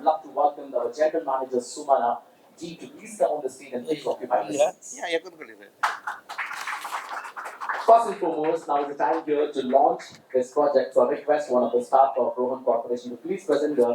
would love to welcome our general manager Sumana G to please come on the stage and please occupy the seats. Yeah ಕೂತ್ಕೊಳ್ಳಿರಿ First and foremost, now is the time here to launch this project. So I request one of the staff of Rohan Corporation to please present the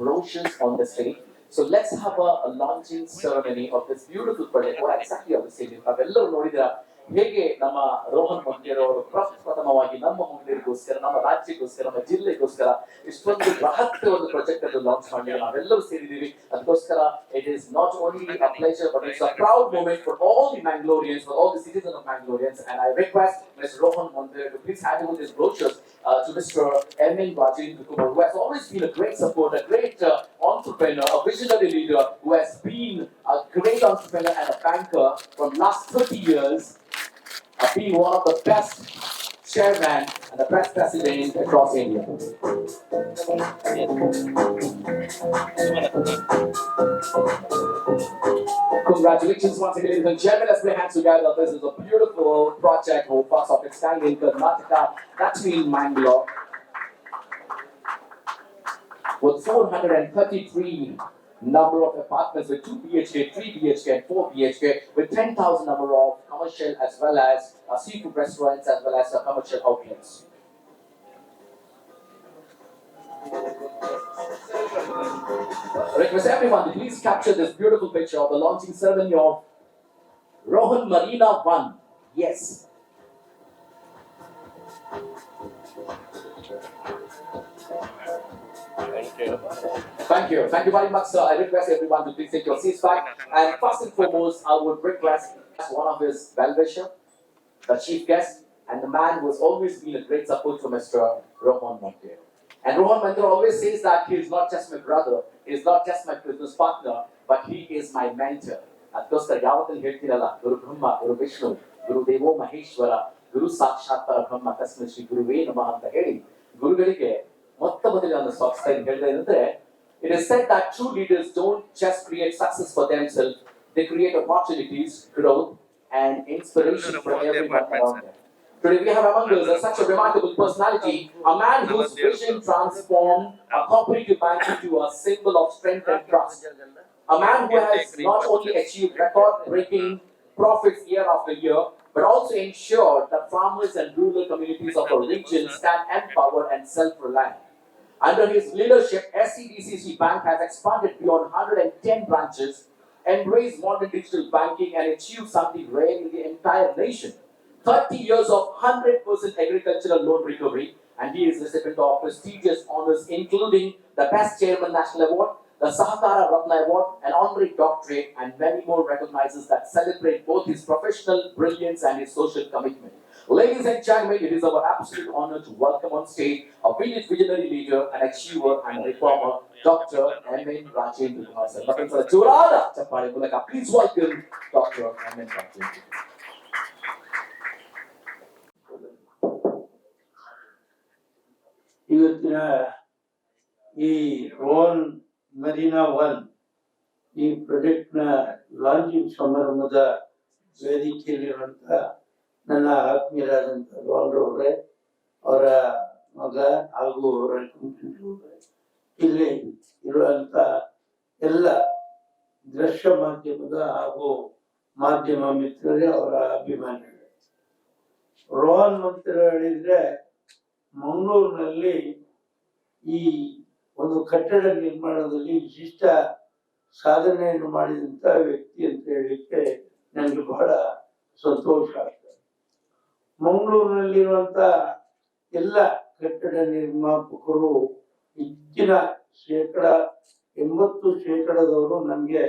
brochures on the stage. So let's have a, a launching ceremony of this beautiful project. What exactly are we saying? ತಾವೆಲ್ಲರೂ ನೋಡಿದ್ರ ಹೇಗೆ ನಮ್ಮ ರೋಹನ್ ಮಂದಿರ್ ಅವರು ಪ್ರಪ್ರಥಮವಾಗಿ ನಮ್ಮ ಮಂದಿರಿಗೋಸ್ಕರ ನಮ್ಮ ರಾಜ್ಯಕ್ಕೋಸ್ಕರ ನಮ್ಮ ಜಿಲ್ಲೆಗೋಸ್ಕರ ಇಷ್ಟೊಂದು ಬೃಹತ್ ಒಂದು ಪ್ರಾಜೆಕ್ಟ್ ಅನ್ನು ಲಾಂಚ್ ಮಾಡಿ ನಾವೆಲ್ಲರೂ ಸೇರಿದ್ದೀವಿ. ಅದಕ್ಕೋಸ್ಕರ it is not only a pleasure but it's a proud moment for all the Mangaloreans for all the citizen of Mangaloreans and I request miss Rohan Mandir to please hand over this brochures uh, to Mr. Emin Rajendra Kumar, who has always been a great supporter, a great uh, entrepreneur, a visionary leader, who has been a great entrepreneur and a banker for the last 30 years, uh, being one of the best chairman and the best president across India. Congratulations once again, ladies and gentlemen. Let's play hands together. This is a beautiful project, of its kind in Karnataka, that's in Mangalore. With 433 number of apartments with 2 BHK, 3 BHK, and 4 BHK, with 10,000 number of commercial as well as uh, seafood restaurants as well as uh, commercial outlets. Request everyone to please capture this beautiful picture of the launching ceremony of Rohan Marina 1. Yes. Thank you. Thank you very much, sir. I request everyone to please take your seats back. And first and foremost, I would request one of his well-wisher, the chief guest, and the man who has always been a great support for Mr. Rohan Montero. And Rohan Montero always says that he is not just my brother, he is not just my business partner, but he is my mentor. ಅದಕ್ಕೋಸ್ಕರ ಯಾವತ್ತೂ ಹೇಳ್ತೀರಲ್ಲ ಗುರು ಬ್ರಹ್ಮ ಗುರು ವಿಷ್ಣು ಗುರು ದೇವೋ ಮಹೇಶ್ವರ ಗುರು ಸಾಕ್ಷಾತ್ ಪರಬ್ರಹ್ಮ ತಸ್ಮೈ ಶ್ರೀ ಗುರುವೇ ನಮಃ ಅಂತ ಹೇಳಿ ಗುರುಗಳಿಗೆ ಮೊತ್ತ ಮೊದಲಿಗೆ ಒಂದು ಸ್ವಾಗತ ಹೇಳಿದೆ ಏನಂದ್ರೆ it is said that true leaders don't just create success for themselves, they create opportunities, growth, and inspiration for everyone around them. Today we have among us such a remarkable personality, a man whose vision transformed a cooperative bank into a symbol of strength and trust. A man who has not only achieved record-breaking profits year after year, but also ensured that farmers and rural communities of our region stand empowered and self-reliant. Under his leadership, SCDCC Bank has expanded beyond 110 branches, embraced modern digital banking, and achieved something rare in the entire nation. 30 years of 100% agricultural loan recovery, and he is recipient of prestigious honors including the Best Chairman National Award, the Sahakara Ratna Award, an honorary doctorate, and many more recognizes that celebrate both his professional brilliance and his social commitment. Ladies and gentlemen, it is our absolute honor to welcome on stage a brilliant visionary leader, an achiever, and reformer, Dr. M.N. Rajendra Kumar. Please welcome Dr. M.N. Rajendra ಇವತ್ತಿನ ಈ Rohan Marina One ಈ ಪ್ರಾಜೆಕ್ಟ್ನ launching ಸಮಾರಂಭದ ವೇದಿಕೆಯಲ್ಲಿರುವಂತ ನನ್ನ ಆತ್ಮೀಯರಾದಂತಹ Rhone ಅವರೇ, ಅವರ ಮಗ ಹಾಗೂ ಇಲ್ಲಿ ಇರುವಂತ ಎಲ್ಲ ದೃಶ್ಯ ಮಾಧ್ಯಮದ ಹಾಗೂ ಮಾಧ್ಯಮ ಮಿತ್ರರೇ ಅವರ ಅಭಿಮಾನಿಗಳು. ರೋಹನ್ ಮಂತ್ರ ಹೇಳಿದ್ರೆ ಮಂಗಳೂರಿನಲ್ಲಿ ಈ ಒಂದು ಕಟ್ಟಡ ನಿರ್ಮಾಣದಲ್ಲಿ ವಿಶಿಷ್ಟ ಸಾಧನೆಯನ್ನು ಮಾಡಿದಂತ ವ್ಯಕ್ತಿ ಅಂತ ಹೇಳಲಿಕ್ಕೆ ನನಗೆ ಬಹಳ ಸಂತೋಷ ಆಗ್ತದೆ. ಮಂಗಳೂರಿನಲ್ಲಿರುವಂತ ಎಲ್ಲ ಕಟ್ಟಡ ನಿರ್ಮಾಪಕರು ಹೆಚ್ಚಿನ ಶೇಕಡ ಎಂಬತ್ತು ಶೇಕಡದವರು ನನಗೆ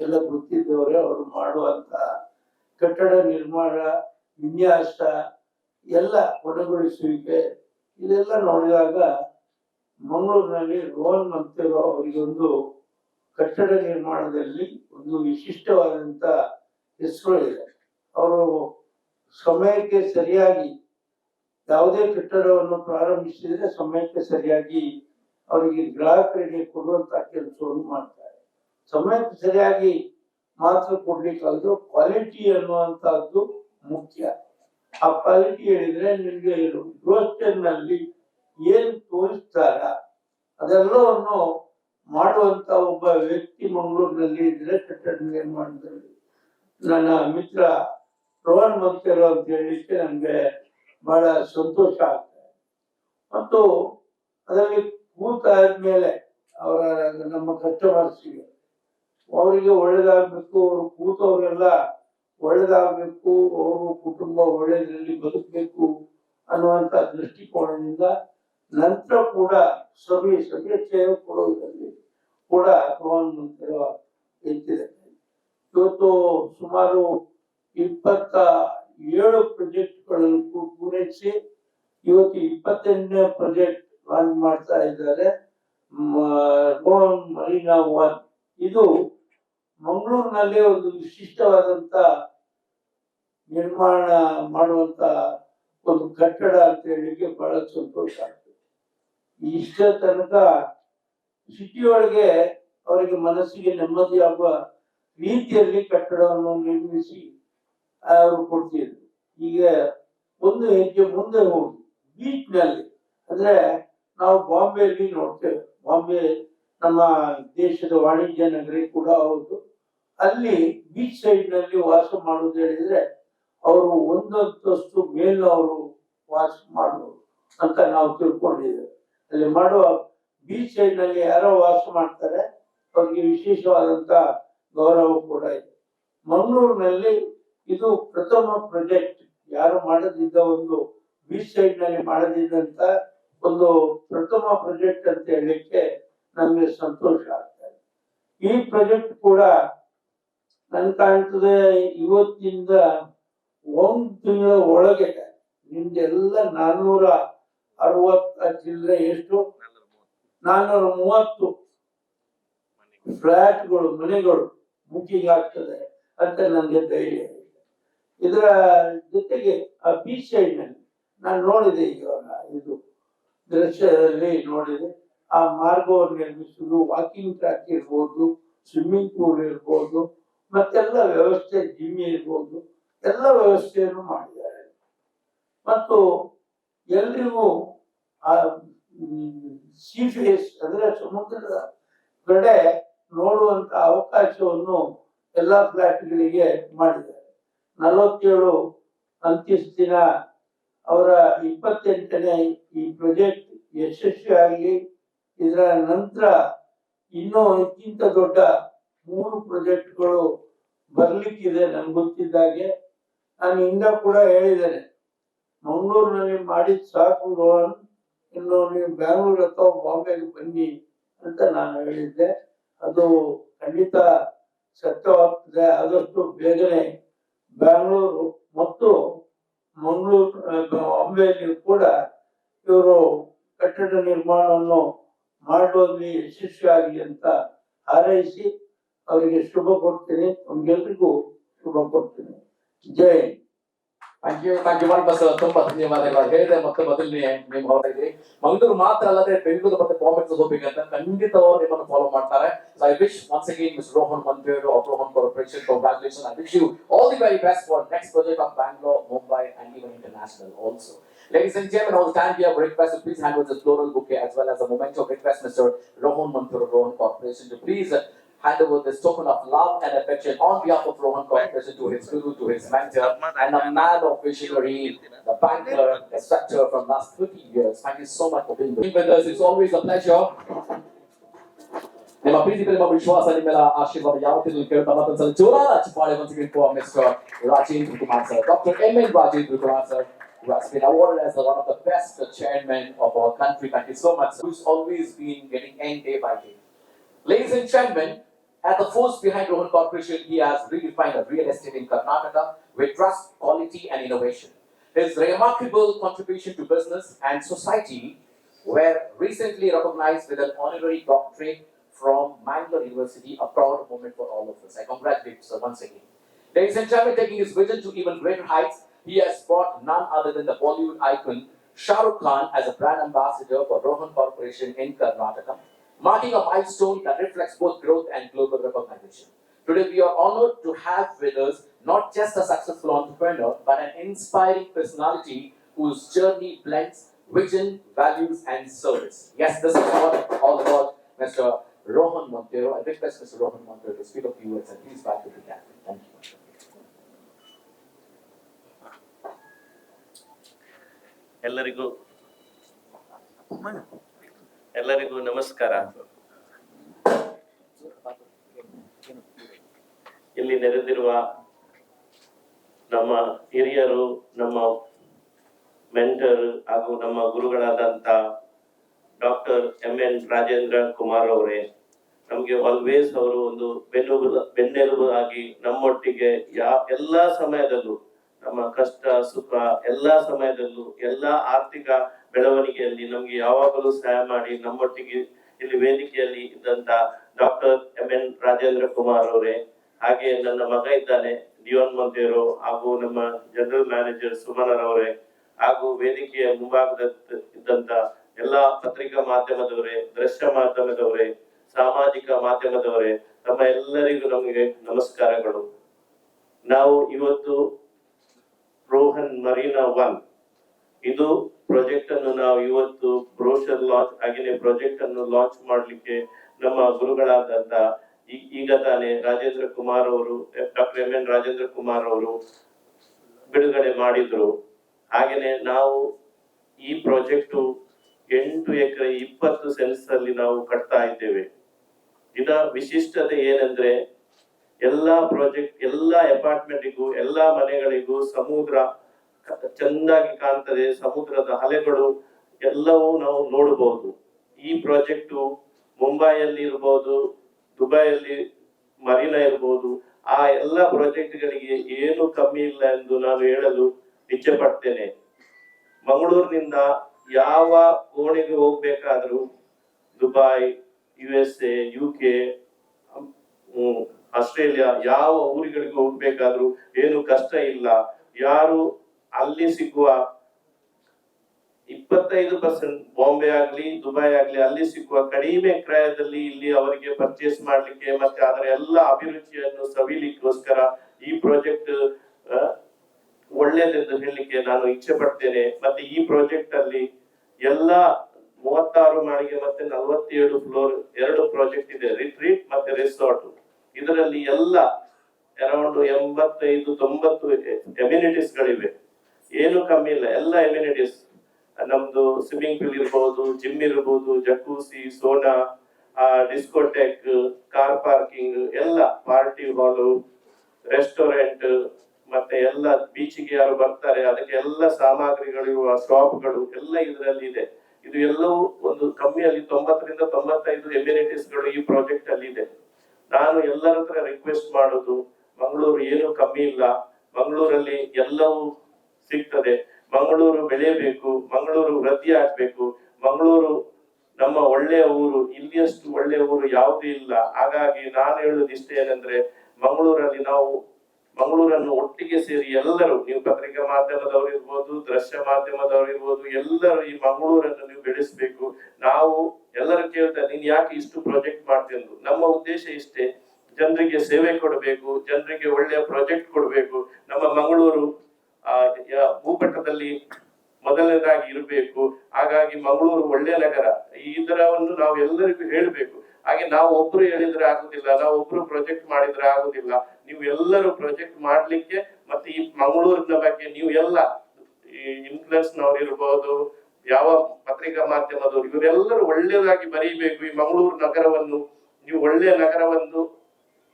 ಎಲ್ಲ ಗೊತ್ತಿದ್ದವರೇ ಅವರು ಮಾಡುವಂತ ಕಟ್ಟಡ ನಿರ್ಮಾಣ, ವಿನ್ಯಾಸ, ಎಲ್ಲ ಕೊನೆಗೊಳಿಸುವಿಕೆ ಇದೆಲ್ಲ ನೋಡಿದಾಗ ಮಂಗಳೂರಿನಲ್ಲಿ ರೋಹನ್ ಮಂತೇರು ಅವರಿಗೊಂದು ಕಟ್ಟಡ ನಿರ್ಮಾಣದಲ್ಲಿ ಒಂದು ವಿಶಿಷ್ಟವಾದಂತ ಹೆಸರು ಇದೆ. ಅವರು ಸಮಯಕ್ಕೆ ಸರಿಯಾಗಿ ಯಾವುದೇ ಕಟ್ಟಡವನ್ನು ಪ್ರಾರಂಭಿಸಿದ್ರೆ ಸಮಯಕ್ಕೆ ಸರಿಯಾಗಿ ಅವರಿಗೆ ಗ್ರಾಹಕರಿಗೆ ಕೊಡುವಂತ ಕೆಲಸವನ್ನು ಮಾಡ್ತಾರೆ. ಸಮಯಕ್ಕೆ ಸರಿಯಾಗಿ ಮಾತ್ರ ಕೊಡ್ಲಿಕ್ಕಾಗದು ಕ್ವಾಲಿಟಿ ಅನ್ನುವಂಥದ್ದು ಮುಖ್ಯ. ಆ ಕ್ವಾಲಿಟಿ ಹೇಳಿದ್ರೆ ನಿಮ್ಗೆ ಬ್ರೋಚರ್ನಲ್ಲಿ ಏನ್ ತೋರಿಸ್ತಾರ ಅದೆಲ್ಲವನ್ನು ಮಾಡುವಂತ ಒಬ್ಬ ವ್ಯಕ್ತಿ ಮಂಗಳೂರಿನಲ್ಲಿ ಇದ್ರೆ ಕಟ್ಟಡ ನಿರ್ಮಾಣದಲ್ಲಿ. ನನ್ನ ಮಿತ್ರ ರೋಹನ್ ಮಂತ್ರಿ ಅಂತ ಹೇಳಲಿಕ್ಕೆ ನನಗೆ ಬಹಳ ಸಂತೋಷ ಆಗ್ತದೆ. ಮತ್ತು ಅದರಲ್ಲಿ ಕೂತಾದ್ಮೇಲೆ ಅವರ ನಮ್ಮ ಕಸ್ಟಮರ್ಸ್ಗೆ ಅವರಿಗೆ ಒಳ್ಳೇದಾಗಬೇಕು, ಅವರು ಕೂತವರೆಲ್ಲ ಒಳ್ಳೇದಾಗಬೇಕು ಅವರು ಕುಟುಂಬ ಒಳ್ಳೆಯದರಲ್ಲಿ ಬದುಕಬೇಕು ಅನ್ನುವಂತ ದೃಷ್ಟಿಕೋನದಿಂದ ನಂತರ ಕೂಡ ಸಭೆ ಸಭೆ ಕೊಡುವುದರಲ್ಲಿ ಕೂಡ ಮಂತಿರುವ ಎತ್ತಿದೆ. ಇವತ್ತು ಸುಮಾರು ಇಪ್ಪತ್ತ ಏಳು ಪ್ರಾಜೆಕ್ಟ್ಗಳನ್ನು ಪೂರೈಸಿ ಇವತ್ತು ಇಪ್ಪತ್ತೆಂಟನೇ ಪ್ರಾಜೆಕ್ಟ್ ಲಾಂಚ್ ಮಾಡ್ತಾ ಇದ್ದಾರೆ. ಮರೀನಾ ಇದು ಮಂಗಳೂರಿನಲ್ಲಿ ಒಂದು ವಿಶಿಷ್ಟವಾದಂತ ನಿರ್ಮಾಣ ಮಾಡುವಂತ ಒಂದು ಕಟ್ಟಡ ಅಂತ ಹೇಳಿಕ್ಕೆ ಬಹಳ ಸಂತೋಷ ಆಗ್ತದೆ. ಇಷ್ಟ ತನಕ ಸಿಟಿ ಅವರಿಗೆ ಮನಸ್ಸಿಗೆ ನೆಮ್ಮದಿ ಆಗುವ ರೀತಿಯಲ್ಲಿ ಕಟ್ಟಡವನ್ನು ನಿರ್ಮಿಸಿ ಅವರು ಕೊಡ್ತಿದ್ರು. ಈಗ ಒಂದು ಹೆಜ್ಜೆ ಮುಂದೆ ಹೋಗಿ ಬೀಚ್ನಲ್ಲಿ ಅಂದ್ರೆ ನಾವು ಬಾಂಬೆಯಲ್ಲಿ ನೋಡ್ತೇವೆ. ಬಾಂಬೆ ನಮ್ಮ ದೇಶದ ವಾಣಿಜ್ಯ ನಗರಿ ಕೂಡ ಹೌದು. ಅಲ್ಲಿ ಬೀಚ್ ಸೈಡ್ನಲ್ಲಿ ವಾಸ ಮಾಡುವುದು ಹೇಳಿದ್ರೆ ಅವರು ಒಂದಂತಸ್ತು ಮೇಲೆ ಅವರು ವಾಸ ಮಾಡುವರು ಅಂತ ನಾವು ತಿಳ್ಕೊಂಡಿದ್ದೇವೆ. ಅಲ್ಲಿ ಮಾಡುವ ಬೀಚ್ ಸೈಡ್ನಲ್ಲಿ ಯಾರೋ ವಾಸ ಮಾಡ್ತಾರೆ, ಅವ್ರಿಗೆ ವಿಶೇಷವಾದಂತ ಗೌರವ ಕೂಡ ಇದೆ. ಮಂಗಳೂರಿನಲ್ಲಿ ಇದು ಪ್ರಥಮ ಪ್ರಾಜೆಕ್ಟ್ ಯಾರು ಮಾಡದಿದ್ದ ಒಂದು ಬೀಚ್ ಸೈಡ್ನಲ್ಲಿ ಮಾಡದಿದ್ದಂತ ಒಂದು ಪ್ರಥಮ ಪ್ರಾಜೆಕ್ಟ್ ಅಂತ ಹೇಳಲಿಕ್ಕೆ ನಮಗೆ ಸಂತೋಷ ಆಗ್ತದೆ ಈ ಪ್ರಾಜೆಕ್ಟ್ ಕೂಡ ನನ್ ಕಾಣ್ತದೆ ಇವತ್ತಿಂದ ಒಂದ್ ತಿಂಗಳ ಒಳಗೆ ನಿಮ್ದೆಲ್ಲ ನಾನ್ನೂರ ಅರವತ್ತ ಚಿಲ್ಲರೆ ಎಷ್ಟು? ನಾನ್ನೂರ ಮೂವತ್ತು ಫ್ಲಾಟ್ಗಳು, ಮನೆಗಳು ಬುಕ್ಕಿಂಗ್ ಆಗ್ತದೆ ಅಂತ ನನಗೆ ಧೈರ್ಯ ಇದೆ. ಇದರ ಜೊತೆಗೆ ಆ ಬೀಚ್ ಸೈಡ್ನಲ್ಲಿ ನಾನು ನೋಡಿದೆ ಇವಾಗ ಇದು ದೃಶ್ಯದಲ್ಲಿ ನೋಡಿದೆ. ಆ ಮಾರ್ಗವನ್ನು ನಿರ್ಮಿಸುವುದು ವಾಕಿಂಗ್ ಟ್ರ್ಯಾಕ್ ಇರ್ಬೋದು ಸ್ವಿಮ್ಮಿಂಗ್ ಪೂಲ್ ಇರ್ಬೋದು ಮತ್ತೆಲ್ಲ ವ್ಯವಸ್ಥೆ ಜಿಮ್ಮಿ ಇರ್ಬೋದು, ಎಲ್ಲ ವ್ಯವಸ್ಥೆಯನ್ನು ಮಾಡಿದ್ದಾರೆ. ಮತ್ತು ಎಲ್ರಿಗೂ, ಆ ಸಿ ಫೇಸ್ ಅಂದ್ರೆ ಸಮುದ್ರದ ಕಡೆ ನೋಡುವಂತ ಅವಕಾಶವನ್ನು ಎಲ್ಲ ಫ್ಲಾಟ್ಗಳಿಗೆ ಮಾಡಿದ್ದಾರೆ. ನಲವತ್ತೇಳು ಅಂತ್ಯಸ್ತಿನ ಅವರ ಇಪ್ಪತ್ತೆಂಟನೇ ಈ ಪ್ರಾಜೆಕ್ಟ್ ಯಶಸ್ವಿ ಇದರ ನಂತರ ಇನ್ನೂ ಇದಕ್ಕಿಂತ ದೊಡ್ಡ ಮೂರು ಪ್ರಾಜೆಕ್ಟ್ಗಳು ಬರ್ಲಿಕ್ಕಿದೆ ನನ್ಗೆ ಗೊತ್ತಿದ್ದಾಗೆ. ನಾನು ಹಿಂದ ಕೂಡ ಹೇಳಿದ್ದೇನೆ ಮಂಗಳೂರಿನಲ್ಲಿ ಮಾಡಿದ ಸಾಕು ರೋಹನ್, ಇನ್ನು ನೀವು ಬ್ಯಾಂಗ್ಳೂರ್ ಅಥವಾ ಬಾಂಬೆಗೆ ಬನ್ನಿ ಅಂತ ನಾನು ಹೇಳಿದ್ದೆ. ಅದು ಖಂಡಿತ ಸತ್ಯವಾಗ್ತದೆ, ಆದಷ್ಟು ಬೇಗನೆ ಬ್ಯಾಂಗ್ಳೂರು ಮತ್ತು ಮಂಗಳೂರು ಬಾಂಬೆಯಲ್ಲಿ ಕೂಡ ಇವರು ಕಟ್ಟಡ ನಿರ್ಮಾಣವನ್ನು ಮಾಡುವಲ್ಲಿ ಯಶಸ್ವಿಯಾಗಿ ಅಂತ ಹಾರೈಸಿ. ಅವರಿಗೆ ಶುಭ ಕೊಡ್ತೀನಿ ನಮ್ಗೆಲ್ರಿಗೂ ಶುಭ ಕೊಡ್ತೀನಿ Jai Hind. Thank you thank you ಮಾಡಿ ಸರ್ ತುಂಬಾ ಧನ್ಯವಾದಗಳು ಹೇಳಿದೆ ಮತ್ತೆ ಮೊದಲನೇ ನೀವು ಹೊರಟಿದ್ರಿ ಮಂಗಳೂರು ಮಾತ್ರ ಅಲ್ಲದೆ ಬೆಂಗಳೂರು ಮತ್ತೆ ಕಾಮೆಂಟ್ಸ್ ಹೋಗ್ಬೇಕಂತ ಖಂಡಿತವಾಗಿ ನಿಮ್ಮನ್ನು ಫಾಲೋ ಮಾಡ್ತಾರೆ so I wish once again miss Rohan Monteiro of Rohan corporation congratulation I wish you all the very best for next project of Bangalore Mumbai and even international also Ladies and gentlemen, all the time we have requested, please hand over this floral bouquet as well as a memento of request, Mr. Rohan Manthur of Rohan Corporation, to please hand over this token of love and affection on behalf of Rohan Corporation to his guru, to his mentor, and a man of visionary, the banker, the structure from last 30 years. Thank you so much for being with us. It's always a pleasure. ನಿಮ್ಮ ಪ್ರೀತಿ ಪ್ರೇಮ ವಿಶ್ವಾಸ ನಿಮ್ಮೆಲ್ಲ ಆಶೀರ್ವಾದ ಯಾವತ್ತಿಗೂ ಕೇಳ್ತಾ ಮತ್ತೊಂದ್ಸಲ ಜೋರಾದ ಚಪ್ಪಾಳೆ once again for Mr. Rajendra Kumar sir. Dr. M. N. Rajendra Kumar sir, who has been awarded as one of the best chairmen of our country. Thank you so much, sir. Who's always been getting end day by day. Ladies and gentlemen, at the force behind Rohan Corporation, he has redefined real estate in Karnataka with trust, quality, and innovation. His remarkable contribution to business and society were recently recognized with an honorary doctorate from Mangalore University, a proud moment for all of us. I congratulate sir once again. Ladies and gentlemen, taking his vision to even greater heights, he has brought none other than the Bollywood icon Shah Rukh Khan as a brand ambassador for Rohan Corporation in Karnataka, marking a milestone that reflects both growth and global recognition. Today, we are honored to have with us not just a successful entrepreneur, but an inspiring personality whose journey blends vision, values, and service. Yes, this is what all about Mr. Rohan Montero. I request Mr. Rohan Montero to speak a few words and please back to the captain. Thank you. ಎಲ್ಲರಿಗೂ ಎಲ್ಲರಿಗೂ ನಮಸ್ಕಾರ. ಇಲ್ಲಿ ನೆರೆದಿರುವ ನಮ್ಮ ಹಿರಿಯರು, ನಮ್ಮ mentor ಹಾಗೂ ನಮ್ಮ ಗುರುಗಳಾದಂತ doctor M N Rajendra Kumar ಅವರೇ ನಮ್ಗೆ ಆಲ್ವೇಸ್ ಅವರು ಒಂದು ಬೆನ್ನೆಲುಬು ಬೆನ್ನೆಲುಬು ಆಗಿ ನಮ್ಮೊಟ್ಟಿಗೆ ಯಾ, ಎಲ್ಲಾ ಸಮಯದಲ್ಲೂ, ನಮ್ಮ ಕಷ್ಟ, ಸುಖ, ಎಲ್ಲಾ ಸಮಯದಲ್ಲೂ, ಎಲ್ಲಾ ಆರ್ಥಿಕ ಬೆಳವಣಿಗೆಯಲ್ಲಿ ನಮ್ಗೆ ಯಾವಾಗಲೂ ಸಹಾಯ ಮಾಡಿ ನಮ್ಮೊಟ್ಟಿಗೆ ಇಲ್ಲಿ ವೇದಿಕೆಯಲ್ಲಿ ಇದ್ದಂತ doctor M N Rajendra Kumar ಅವರೇ, ಹಾಗೆ ನನ್ನ ಮಗ ಇದ್ದಾನೆ, ಡಿಯೋನ್ ಮಂತೇರು ಹಾಗೂ ನಮ್ಮ ಜನರಲ್ ಮ್ಯಾನೇಜರ್ ಸುಮನರ್ ಅವರೇ, ಹಾಗೂ ವೇದಿಕೆಯ ಮುಂಭಾಗದ ಇದ್ದಂತ ಎಲ್ಲಾ ಪತ್ರಿಕಾ ಮಾಧ್ಯಮದವರೇ, ದೃಶ್ಯ ಮಾಧ್ಯಮದವರೇ, ಸಾಮಾಜಿಕ ಮಾಧ್ಯಮದವರೇ ತಮ್ಮ ಎಲ್ಲರಿಗೂ ನಮಗೆ ನಮಸ್ಕಾರಗಳು. ನಾವು ಇವತ್ತು ರೋಹನ್ ಮರೀನಾ ಒನ್ ಇದು ಪ್ರಾಜೆಕ್ಟ್ ಅನ್ನು ನಾವು ಇವತ್ತು ಬ್ರೋಷರ್ ಲಾಂಚ್ ಹಾಗೆಯೇ ಪ್ರಾಜೆಕ್ಟ್ ಅನ್ನು ಲಾಂಚ್ ಮಾಡ್ಲಿಕ್ಕೆ ನಮ್ಮ ಗುರುಗಳಾದಂತ ಈಗ ತಾನೇ ರಾಜೇಂದ್ರ ಕುಮಾರ್ ಅವರು doctor M N Rajendra Kumar ಅವರು ಬಿಡುಗಡೆ ಮಾಡಿದ್ರು. ಹಾಗೇನೆ ನಾವು ಈ ಪ್ರಾಜೆಕ್ಟ್ ಎಂಟು ಎಕರೆ ಇಪ್ಪತ್ತು ಸೆನ್ಸ್ ಅಲ್ಲಿ ನಾವು ಕಟ್ತಾ ಇದ್ದೇವೆ. ಇದರ ವಿಶಿಷ್ಟತೆ ಏನಂದ್ರೆ ಎಲ್ಲಾ ಪ್ರಾಜೆಕ್ಟ್ ಎಲ್ಲಾ ಅಪಾರ್ಟ್ಮೆಂಟಿಗೂ ಎಲ್ಲಾ ಮನೆಗಳಿಗೂ ಸಮುದ್ರ ಚೆಂದಾಗಿ ಕಾಣ್ತದೆ, ಸಮುದ್ರದ ಅಲೆಗಳು ಎಲ್ಲವೂ ನಾವು ನೋಡಬಹುದು ಈ ಪ್ರಾಜೆಕ್ಟ್ ಮುಂಬೈಯಲ್ಲಿ ಇರ್ಬೋದು, ದುಬೈಯಲ್ಲಿ ಮರೀನಾ ಇರಬಹುದು ಆ ಎಲ್ಲಾ ಪ್ರಾಜೆಕ್ಟ್ಗಳಿಗೆ ಏನು ಕಮ್ಮಿ ಇಲ್ಲ ಎಂದು ನಾನು ಹೇಳಲು ಇಚ್ಛೆ ಪಡ್ತೇನೆ ಮಂಗಳೂರಿನಿಂದ ಯಾವ ಕೋಣೆಗೆ ಹೋಗ್ಬೇಕಾದ್ರೂ Dubai U S A U K Australia, ಯಾವ ಊರುಗಳಿಗೆ ಹೋಗ್ಬೇಕಾದ್ರೂ ಏನು ಕಷ್ಟ ಇಲ್ಲ. ಯಾರು ಅಲ್ಲಿ ಸಿಗುವ ಇಪ್ಪತ್ತೈದು ಪರ್ಸೆಂಟ್ ಬಾಂಬೆ ಆಗ್ಲಿ ದುಬೈ ಆಗ್ಲಿ, ಅಲ್ಲಿ ಸಿಗುವ ಕಡಿಮೆ ಕ್ರಯದಲ್ಲಿ ಇಲ್ಲಿ ಅವರಿಗೆ ಪರ್ಚೇಸ್ ಮಾಡ್ಲಿಕ್ಕೆ ಮತ್ತೆ ಅದರ ಎಲ್ಲ ಅಭಿರುಚಿಯನ್ನು ಸವಿಲಿಕ್ಕೋಸ್ಕರ ಈ ಪ್ರಾಜೆಕ್ಟ್ ಒಳ್ಳೇದೆಂದು ಹೇಳಲಿಕ್ಕೆ ನಾನು ಇಚ್ಛೆ ಪಡ್ತೇನೆ. ಮತ್ತೆ ಈ ಪ್ರಾಜೆಕ್ಟ್ ಅಲ್ಲಿ ಎಲ್ಲ ಮೂವತ್ತಾರು ಮಾಳಿಗೆ ಮತ್ತೆ ನಲವತ್ತೇಳು ಫ್ಲೋರ್ ಎರಡು ಪ್ರಾಜೆಕ್ಟ್ ಇದೆ ರಿಟ್ರೀಟ್ ಮತ್ತೆ ರೆಸಾರ್ಟ್ ಇದರಲ್ಲಿ ಎಲ್ಲ ಅರೌಂಡ್ ಎಂಬತ್ತೈದು, ತೊಂಬತ್ತು ಎಮ್ಯುನಿಟೀಸ್ ಗಳಿವೆ. ಏನು ಕಮ್ಮಿ ಇಲ್ಲ, ಎಲ್ಲ ಎಮ್ಯುನಿಟೀಸ್ ನಮ್ದು ಸ್ವಿಮ್ಮಿಂಗ್ ಪೂಲ್ ಇರ್ಬೋದು ಜಿಮ್ ಇರ್ಬೋದು jacuzzi sauna discotheque car parking ಎಲ್ಲ ಪಾರ್ಟಿ ಹಾಲು ರೆಸ್ಟೋರೆಂಟ್ ಮತ್ತೆ ಎಲ್ಲ ಬೀಚಿಗೆ ಯಾರು ಬರ್ತಾರೆ, ಅದಕ್ಕೆ ಎಲ್ಲ ಸಾಮಗ್ರಿಗಳು ಶಾಪ್ಗಳು ಎಲ್ಲ ಇದರಲ್ಲಿ ಇದೆ. ಇದು ಎಲ್ಲವೂ ಒಂದು ಕಮ್ಮಿಯಲ್ಲಿ ತೊಂಬತ್ತರಿಂದ ತೊಂಬತ್ತೈದು ಎಮ್ಯುನಿಟೀಸ್ಗಳು ಈ ಪ್ರಾಜೆಕ್ಟ್ ಅಲ್ಲಿ ಇದೆ. ನಾನು ಎಲ್ಲರ ಹತ್ರ ರಿಕ್ವೆಸ್ಟ್ ಮಾಡೋದು, ಮಂಗಳೂರು ಏನು ಕಮ್ಮಿ ಇಲ್ಲ, ಮಂಗಳೂರಲ್ಲಿ ಎಲ್ಲವೂ ಸಿಗ್ತದೆ. ಮಂಗಳೂರು ಬೆಳೆಯಬೇಕು, ಮಂಗಳೂರು ವೃದ್ಧಿ ಆಗ್ಬೇಕು, ಮಂಗಳೂರು ನಮ್ಮ ಒಳ್ಳೆಯ ಊರು, ಇಲ್ಲಿಯಷ್ಟು ಒಳ್ಳೆಯ ಊರು ಯಾವುದೂ ಇಲ್ಲ. ಹಾಗಾಗಿ ನಾನು ಹೇಳುದು ಇಷ್ಟ ಏನಂದ್ರೆ, ಮಂಗಳೂರಲ್ಲಿ ನಾವು, ಮಂಗಳೂರನ್ನು ಒಟ್ಟಿಗೆ ಸೇರಿ ಎಲ್ಲರೂ, ನೀವು ಪತ್ರಿಕಾ ಮಾಧ್ಯಮದವರು ಇರ್ಬೋದು, ದೃಶ್ಯ ಮಾಧ್ಯಮದವರು ಇರ್ಬೋದು, ಎಲ್ಲರೂ ಈ ಮಂಗಳೂರನ್ನು ನೀವು ಬೆಳೆಸಬೇಕು. ನಾವು ಎಲ್ಲರೂ ಕೇಳ್ತಾ ನೀನ್ ಯಾಕೆ ಇಷ್ಟು ಪ್ರಾಜೆಕ್ಟ್ ಮಾಡ್ತಿದ್ರು ನಮ್ಮ ಉದ್ದೇಶ ಇಷ್ಟೇ. ಜನರಿಗೆ ಸೇವೆ ಕೊಡಬೇಕು, ಜನರಿಗೆ ಒಳ್ಳೆಯ ಪ್ರಾಜೆಕ್ಟ್ ಕೊಡಬೇಕು. ನಮ್ಮ ಮಂಗಳೂರು ಭೂಪಟದಲ್ಲಿ ಮೊದಲನೇದಾಗಿ ಇರಬೇಕು. ಹಾಗಾಗಿ ಮಂಗಳೂರು ಒಳ್ಳೆಯ ನಗರ. ಈ ತರವನ್ನು ನಾವು ಎಲ್ಲರಿಗೂ ಹೇಳಬೇಕು. ಹಾಗೆ ನಾವು ಒಬ್ರು ಹೇಳಿದ್ರೆ ಆಗುದಿಲ್ಲ, ನಾವು ಒಬ್ರು ಪ್ರಾಜೆಕ್ಟ್ ಮಾಡಿದ್ರೆ ಆಗುದಿಲ್ಲ. ನೀವು ಎಲ್ಲರೂ ಪ್ರಾಜೆಕ್ಟ್ ಮಾಡ್ಲಿಕ್ಕೆ ಮತ್ತೆ ಈ ಮಂಗಳೂರಿನ ಬಗ್ಗೆ ನೀವು ಎಲ್ಲ ಇನ್ಫ್ಲುಯೆನ್ಸ್ ನವರು ಇರ್ಬೋದು, ಯಾವ ಪತ್ರಿಕಾ ಮಾಧ್ಯಮದವರು, ಇವರೆಲ್ಲರೂ ಒಳ್ಳೆಯದಾಗಿ ಬರೀಬೇಕು ಈ ಮಂಗಳೂರು ನಗರವನ್ನು. ನೀವು ಒಳ್ಳೆಯ ನಗರವನ್ನು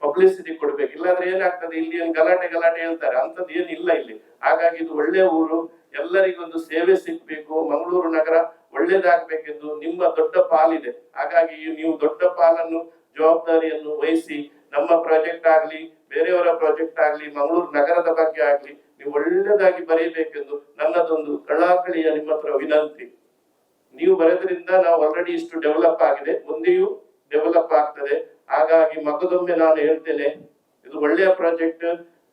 ಪಬ್ಲಿಸಿಟಿ ಕೊಡ್ಬೇಕು. ಇಲ್ಲಾಂದ್ರೆ ಏನಾಗ್ತದೆ? ಇಲ್ಲಿ ಏನ್ ಗಲಾಟೆ ಗಲಾಟೆ ಹೇಳ್ತಾರೆ. ಅಂತದ್ದು ಏನಿಲ್ಲ ಇಲ್ಲಿ. ಹಾಗಾಗಿ ಇದು ಒಳ್ಳೆ ಊರು. ಎಲ್ಲರಿಗೊಂದು ಸೇವೆ ಸಿಗ್ಬೇಕು. ಮಂಗಳೂರು ನಗರ ಒಳ್ಳೇದಾಗ್ಬೇಕೆಂದು ನಿಮ್ಮ ದೊಡ್ಡ ಪಾಲಿದೆ. ಹಾಗಾಗಿ ನೀವು ದೊಡ್ಡ ಪಾಲನ್ನು, ಜವಾಬ್ದಾರಿಯನ್ನು ವಹಿಸಿ ನಮ್ಮ ಪ್ರಾಜೆಕ್ಟ್ ಆಗ್ಲಿ, ಬೇರೆಯವರ ಪ್ರಾಜೆಕ್ಟ್ ಆಗ್ಲಿ, ಮಂಗಳೂರು ನಗರದ ಬಗ್ಗೆ ಆಗ್ಲಿ, ನೀವು ಒಳ್ಳೆದಾಗಿ ಬರೀಬೇಕೆಂದು ನನ್ನದೊಂದು ಕಳಾಕಳಿಯ ನಿಮ್ಮ ಹತ್ರ ವಿನಂತಿ. ನೀವು ಬರೆದ್ರಿಂದ ನಾವು ಆಲ್ರೆಡಿ ಇಷ್ಟು ಡೆವಲಪ್ ಆಗಿದೆ. ಮುಂದೆಯೂ ಡೆವಲಪ್ ಆಗ್ತದೆ. ಹಾಗಾಗಿ ಮಗದೊಮ್ಮೆ ನಾನು ಹೇಳ್ತೇನೆ, ಇದು ಒಳ್ಳೆಯ ಪ್ರಾಜೆಕ್ಟ್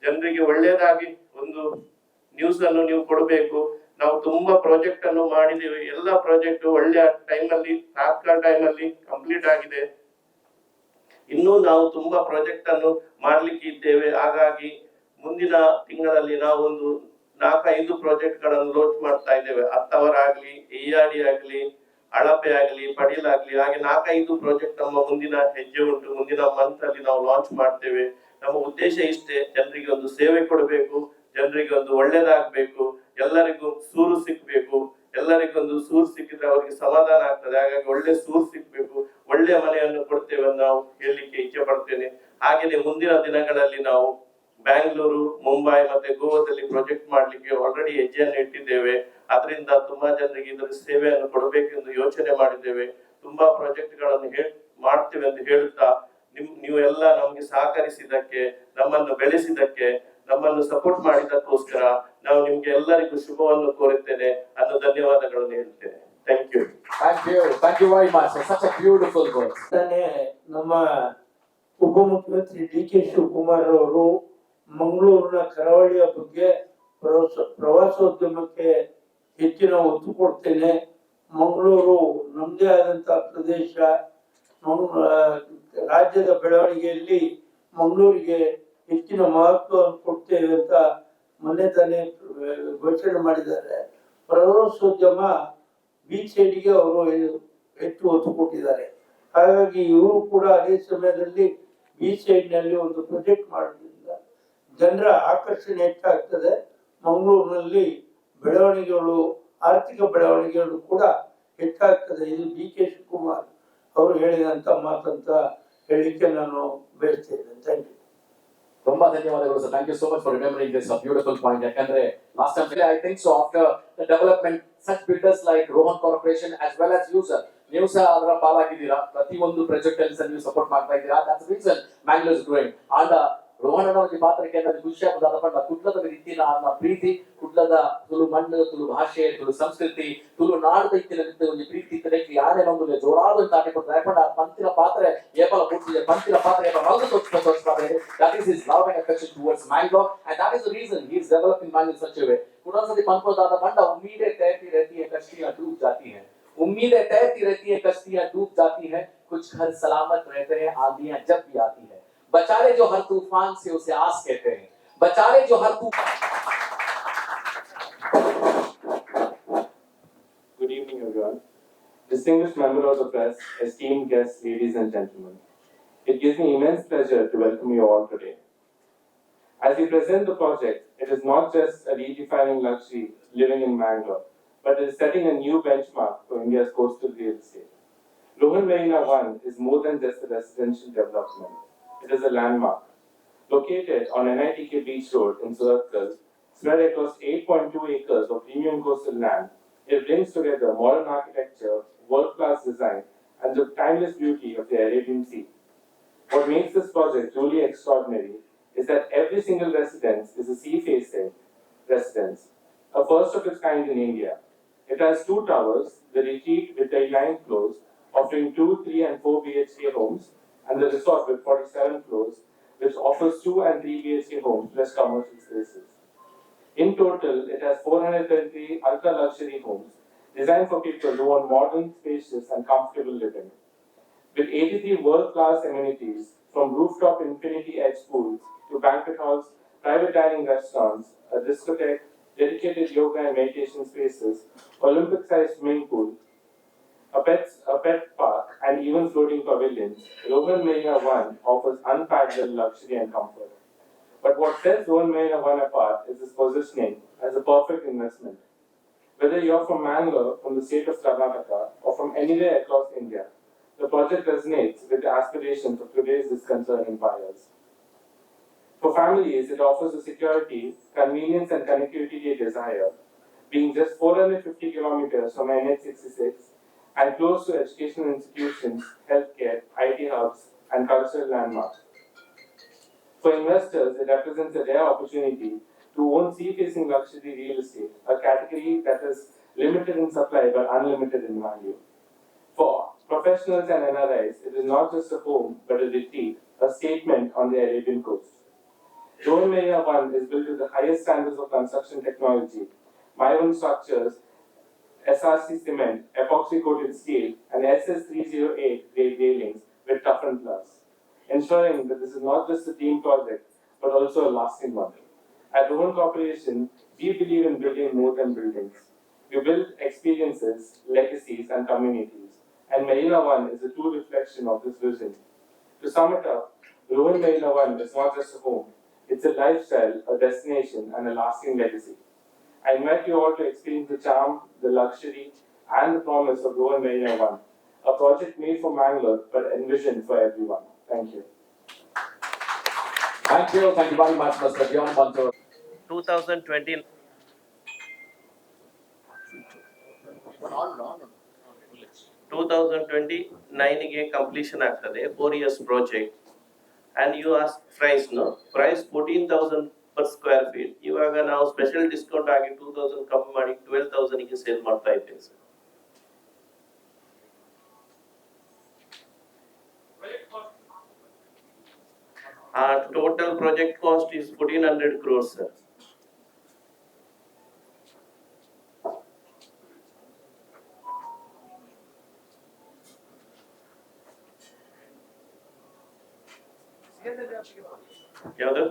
ಜನರಿಗೆ ಒಳ್ಳೆಯದಾಗಿ ಒಂದು ನ್ಯೂಸ್ ಅನ್ನು ನೀವು ಕೊಡಬೇಕು. ನಾವು ತುಂಬಾ ಪ್ರಾಜೆಕ್ಟ್ ಅನ್ನು ಮಾಡಿದ್ದೇವೆ. ಎಲ್ಲ ಪ್ರಾಜೆಕ್ಟ್ ಒಳ್ಳೆಯ ಟೈಮ್ ಅಲ್ಲಿ, ತಾತ್ಕಾಲ ಟೈಮ್ ಅಲ್ಲಿ ಕಂಪ್ಲೀಟ್ ಆಗಿದೆ. ಇನ್ನೂ ನಾವು ತುಂಬಾ ಪ್ರಾಜೆಕ್ಟ್ ಅನ್ನು ಮಾಡ್ಲಿಕ್ಕೆ ಇದ್ದೇವೆ. ಹಾಗಾಗಿ ಮುಂದಿನ ತಿಂಗಳಲ್ಲಿ ನಾವು ಒಂದು ನಾಲ್ಕೈದು ಪ್ರಾಜೆಕ್ಟ್ಗಳನ್ನು ಲಾಂಚ್ ಮಾಡ್ತಾ ಇದ್ದೇವೆ. ಹತ್ತವರ ಆಗ್ಲಿ ಡಿ ಆಗ್ಲಿ ಅಳಪೆ ಆಗಲಿ ಪಡೀಲಾಗ್ಲಿ ಹಾಗೆ ನಾಲ್ಕೈದು ಪ್ರಾಜೆಕ್ಟ್ ನಮ್ಮ ಮುಂದಿನ ಹೆಜ್ಜೆ ಉಂಟು. ಮುಂದಿನ ಮಂತ್ ಅಲ್ಲಿ ನಾವು ಲಾಂಚ್ ಮಾಡ್ತೇವೆ. ನಮ್ಮ ಉದ್ದೇಶ ಇಷ್ಟೇ, ಜನರಿಗೆ ಒಂದು ಸೇವೆ ಕೊಡಬೇಕು, ಜನರಿಗೆ ಒಂದು ಒಳ್ಳೇದಾಗಬೇಕು, ಎಲ್ಲರಿಗೂ ಸೂರು ಸಿಕ್ಬೇಕು. ಎಲ್ಲರಿಗೊಂದು ಸೂರು ಸಿಕ್ಕಿದ್ರೆ ಅವರಿಗೆ ಸಮಾಧಾನ ಆಗ್ತದೆ. ಹಾಗಾಗಿ ಒಳ್ಳೆ ಸೂರು ಸಿಕ್ಬೇಕು, ಒಳ್ಳೆ ಮನೆಯನ್ನು ಕೊಡ್ತೇವೆ ನಾವು ಹೇಳಲಿಕ್ಕೆ ಇಚ್ಛೆ ಪಡ್ತೇನೆ. ಹಾಗೆಯೇ ಮುಂದಿನ ದಿನಗಳಲ್ಲಿ ನಾವು ಬ್ಯಾಂಗ್ಳೂರು, ಮುಂಬೈ ಮತ್ತೆ ಗೋವಾದಲ್ಲಿ ಪ್ರಾಜೆಕ್ಟ್ ಮಾಡ್ಲಿಕ್ಕೆ ಆಲ್ರೆಡಿ ಹೆಜ್ಜೆಯನ್ನು ಇಟ್ಟಿದ್ದೇವೆ. ಅದರಿಂದ ತುಂಬಾ ಜನರಿಗೆ ಇದರ ಸೇವೆಯನ್ನು ಕೊಡಬೇಕೆಂದು ಯೋಚನೆ ಮಾಡಿದ್ದೇವೆ. ತುಂಬಾ ಪ್ರಾಜೆಕ್ಟ್ಗಳನ್ನು ಹೇಳ್ ಮಾಡ್ತೇವೆ ಎಂದು ಹೇಳುತ್ತಾ ನಿಮ್ ನೀವು ಎಲ್ಲ ನಮಗೆ ಸಹಕರಿಸಿದ್ದಕ್ಕೆ ನಮ್ಮನ್ನು ಬೆಳೆಸಿದ್ದಕ್ಕೆ ನಮ್ಮನ್ನು ಸಪೋರ್ಟ್ ಮಾಡಿದ್ದಕ್ಕೋಸ್ಕರ ನಾವು ನಿಮ್ಗೆ ಎಲ್ಲರಿಗೂ ಶುಭವನ್ನು ಕೋರುತ್ತೇನೆ. ಅನ್ನೋ ಧನ್ಯವಾದಗಳನ್ನು ಹೇಳ್ತೇನೆ thank you thank you thank you. ತಾನೇ ನಮ್ಮ ಉಪಮುಖ್ಯಮಂತ್ರಿ ಡಿ ಕೆ ಶಿವಕುಮಾರ್ ಅವರು ಮಂಗಳೂರಿನ ಕರಾವಳಿಯ ಬಗ್ಗೆ ಪ್ರವಾಸ ಪ್ರವಾಸೋದ್ಯಮಕ್ಕೆ ಹೆಚ್ಚಿನ ಒತ್ತು ಕೊಡ್ತೇನೆ. ಮಂಗಳೂರು ನಮ್ಮದೇ ಆದಂತ ಪ್ರದೇಶ ರಾಜ್ಯದ ಬೆಳವಣಿಗೆಯಲ್ಲಿ ಮಂಗಳೂರಿಗೆ ಹೆಚ್ಚಿನ ಮಹತ್ವವನ್ನು ಕೊಡ್ತೇವೆ ಅಂತ ಮೊನ್ನೆ ತಾನೇ ಘೋಷಣೆ ಮಾಡಿದ್ದಾರೆ. ಪ್ರವಾಸೋದ್ಯಮ ಬೀಚ್ ಸೈಡ್ಗೆ ಅವರು ಹೆಚ್ಚು ಒತ್ತು ಕೊಟ್ಟಿದ್ದಾರೆ. ಹಾಗಾಗಿ ಇವರು ಕೂಡ ಅದೇ ಸಮಯದಲ್ಲಿ ಬೀಚ್ ಸೈಡ್ನಲ್ಲಿ ಒಂದು ಪ್ರೊಜೆಕ್ಟ್ ಮಾಡೋದ್ರಿಂದ ಜನರ ಆಕರ್ಷಣೆ ಹೆಚ್ಚಾಗ್ತದೆ. ಮಂಗಳೂರಿನಲ್ಲಿ ಬೆಳವಣಿಗೆಗಳು, ಆರ್ಥಿಕ ಬೆಳವಣಿಗೆಗಳು ಕೂಡ ಹೆಚ್ಚಾಗ್ತದೆ. ಇದು ಡಿ ಕೆ ಶಿವಕುಮಾರ್ ಅವರು ಹೇಳಿದಂತ ಮಾತಂತ ಹೇಳಿಕೆ ನಾನು ಬಯಸ್ತೇನೆ ಥ್ಯಾಂಕ್ ಯು ತುಂಬಾ ಧನ್ಯವಾದಗಳು sir. Thank you so much for remembering this beautiful point ಯಾಕಂದ್ರೆ last time I think so after development such builders like Rohan corporation as well as you sir ನೀವು ಸಹ ಅದರ ಪಾಲಾಗಿದ್ದೀರಾ? ಪ್ರತಿಯೊಂದು ಪ್ರಾಜೆಕ್ಟ್ ಅಲ್ಲಿ ನೀವು ಸಪೋರ್ಟ್ ಮಾಡ್ತಾ ಇದ್ದೀರಾ? That's reason Mangalore growing and Rohan ಅವರ ಪಾತ್ರಕ್ಕೆ ಅನ್ನೋದು ಖುಷಿ ಆಗುದಾದ ಪಂಡ ಕುಡ್ಲದ ರೀತಿನ ಆನ ಪ್ರೀತಿ ಕುಡ್ಲದ ತುಳು ಮಣ್ಣು ತುಳು ಭಾಷೆ ತುಳು ಸಂಸ್ಕೃತಿ ತುಳು ನಾಡದ ಇತ್ತಿನ ರೀತಿ ಒಂದು ಪ್ರೀತಿ ಇತ್ತದಕ್ಕೆ ಯಾರೇ ಒಂದು ಜೋರಾದ ಒಂದು ತಾಟಿ ಕೊಡ್ತಾರೆ ಯಾಕಂದ್ರೆ ಆ ಪಂತಿನ ಪಾತ್ರೆ ಏಪಲ ಮುಟ್ಟಿದೆ ಪಂತಿನ ಪಾತ್ರೆ ಏಪಲ ಮಲ್ಲು ತೋರಿಸ್ಕೊಂಡು ತೋರಿಸ್ತಾರೆ that is his love and affection towards Mangalore and that is the reason he is developing Mangalore in such a way कुणासाठी पनपदादा मंडा उम्मीदें तैरती रहती है कश्तियां डूब जाती हैं उम्मीदें तैरती रहती है कश्तियां डूब जाती हैं कुछ घर सलामत रहते हैं आंधियां जब भी आती है बचाले जो हर तूफान से उसे आस कहते हैं बचाले जो हर तूफान Good evening, everyone. Distinguished members of the press, esteemed guests, ladies and gentlemen. It gives me immense pleasure to welcome you all today. As we present the project, it is not just a redefining luxury living in Mangalore, but it is setting a new benchmark for India's coastal real estate. Rohan Marina 1 is more than just a residential development. It is a landmark. Located on NITK Beach Road in Surathkal, spread across 8.2 acres of premium coastal land, it brings together modern architecture, world-class design, and the timeless beauty of the Arabian Sea. What makes this project truly extraordinary is that every single residence is a sea-facing residence, a first of its kind in India. It has two towers, the retreat with 39 floors, offering two, three, and four BHK homes, and the resort with 47 floors, which offers two and three BHK homes plus commercial spaces. In total, it has 433 ultra luxury homes designed for people who want modern, spacious, and comfortable living. With 83 world class amenities, from rooftop infinity edge pools to banquet halls, private dining restaurants, a discotheque, dedicated yoga and meditation spaces, Olympic sized swimming pool, a pet, a pet park, and even floating pavilions, Rohan Marina 1 offers unparalleled luxury and comfort. But what sets Rohan Marina 1 apart is its positioning as a perfect investment. Whether you're from Mangalore, from the state of Karnataka, or from anywhere across India, the project resonates with the aspirations of today's disconcerting buyers. For families, it offers the security, convenience, and connectivity they desire, being just 450 kilometers from NH66 and close to educational institutions, healthcare, IT hubs, and cultural landmarks. For investors, it represents a rare opportunity to own sea-facing luxury real estate, a category that is limited in supply but unlimited in value. For professionals and NRIs, it is not just a home but a retreat, a statement on the Arabian coast. Joy Marina 1 is built to the highest standards of construction technology. Myron structures, SRC cement, epoxy coated steel, and SS308 grade railings with toughened glass, ensuring that this is not just a team project but also a lasting one. At Rohan Corporation, we believe in building more than buildings. We build experiences, legacies, and communities, and Marina One is a true reflection of this vision. To sum it up, Rowan Marina One is not just a home, it's a lifestyle, a destination, and a lasting legacy. I invite you all to experience the charm, the luxury, and the promise of Go and One, a project made for Mangalore but envisioned for everyone. Thank you. Thank you. Thank you very much, Mr. Dion Bantur. 2020. On, on. 2029 completion after the four years project and you ask price no price 14000 per square feet ಇವಾಗ ನಾವು special discount ಆಗಿ two thousand ಕಮ್ಮಿ ಮಾಡಿ twelve ತೌಸಂಡ್ಗೆ sale ಮಾಡ್ತಾ ಇದ್ದೇವೆ sir ಆ total project cost is fourteen hundred crores sir ಯಾವುದು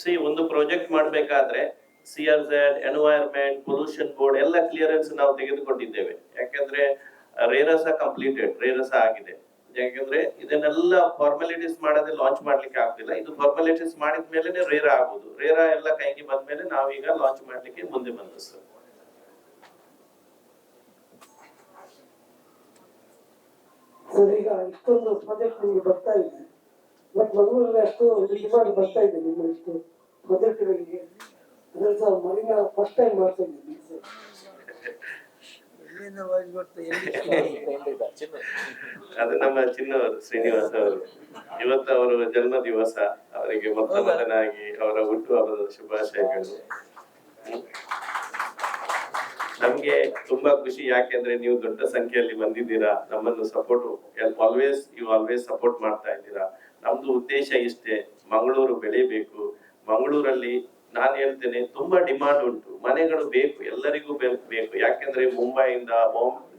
ಸಿ ಒಂದು ಪ್ರಾಜೆಕ್ಟ್ ಮಾಡಬೇಕಾದ್ರೆ C R Z environment pollution board ಎಲ್ಲ ಕ್ಲಿಯರೆನ್ಸ್ ನಾವು ತೆಗೆದುಕೊಂಡಿದ್ದೇವೆ. ಯಾಕಂದ್ರೆ ರೇರಸ ಕಂಪ್ಲೀಟೆಡ್ ರೇರಸ ಆಗಿದೆ. ಯಾಕಂದ್ರೆ, ಇದನ್ನೆಲ್ಲ ಫಾರ್ಮಾಲಿಟೀಸ್ ಮಾಡದೆ ಲಾಂಚ್ ಮಾಡ್ಲಿಕ್ಕೆ ಆಗ್ತಿಲ್ಲ. ಇದು ಫಾರ್ಮಾಲಿಟೀಸ್ ಮಾಡಿದ ಮೇಲೆ ರೇರ ಆಗುದು. ರೇರ ಎಲ್ಲ ಕೈಗೆ ಬಂದ್ಮೇಲೆ ನಾವೀಗ ಲಾಂಚ್ ಮಾಡ್ಲಿಕ್ಕೆ ಮುಂದೆ ಬಂದ ಸರ್. ಈಗ ಇಷ್ಟೊಂದು ಪ್ರಾಜೆಕ್ಟ್ ನಿಮಗೆ ಬರ್ತಾ ಇದೆ. ಬಟ್ ಮಂಗಳೂರಲ್ಲಿ ಅಷ್ಟು ಡಿಮಾಂಡ್ ಬರ್ತಾ ಇದೆ ನಿಮ್ಮ ಇಷ್ಟು ಪ್ರಾಜೆಕ್ಟ್ಗಳಿಗೆ ಅದ್ರಲ್ಲಿ ಸಹ ಮರಿನ ಫಸ್ಟ್ ಟೈಮ್ ಮಾಡ್ತಾ ಇದ್ದೀನಿ ಅದು ನಮ್ಮ ಚಿನ್ನವರು ಶ್ರೀನಿವಾಸ ಅವರು. ಇವತ್ತು ಅವರ ಜನ್ಮ ದಿವಸ ಅವರಿಗೆ ಮೊತ್ತ ಮೊದಲಾಗಿ ಅವರ ಹುಟ್ಟುಹಬ್ಬದ ಶುಭಾಶಯಗಳು. ನಮ್ಗೆ ತುಂಬಾ ಖುಷಿ. ಯಾಕೆಂದ್ರೆ ನೀವು ದೊಡ್ಡ ಸಂಖ್ಯೆಯಲ್ಲಿ ಬಂದಿದ್ದೀರಾ. ನಮ್ಮನ್ನು support always you always support ಮಾಡ್ತಾ ಇದ್ದೀರಾ. ನಮ್ದು ಉದ್ದೇಶ ಇಷ್ಟೇ, ಮಂಗಳೂರು ಬೆಳಿಬೇಕು. ಮಂಗಳೂರಲ್ಲಿ ನಾನು ಹೇಳ್ತೇನೆ, ತುಂಬಾ ಡಿಮಾಂಡ್ ಉಂಟು. ಮನೆಗಳು ಬೇಕು, ಎಲ್ಲರಿಗೂ ಬೇಕು. ಯಾಕೆಂದ್ರೆ ಮುಂಬೈಯಿಂದ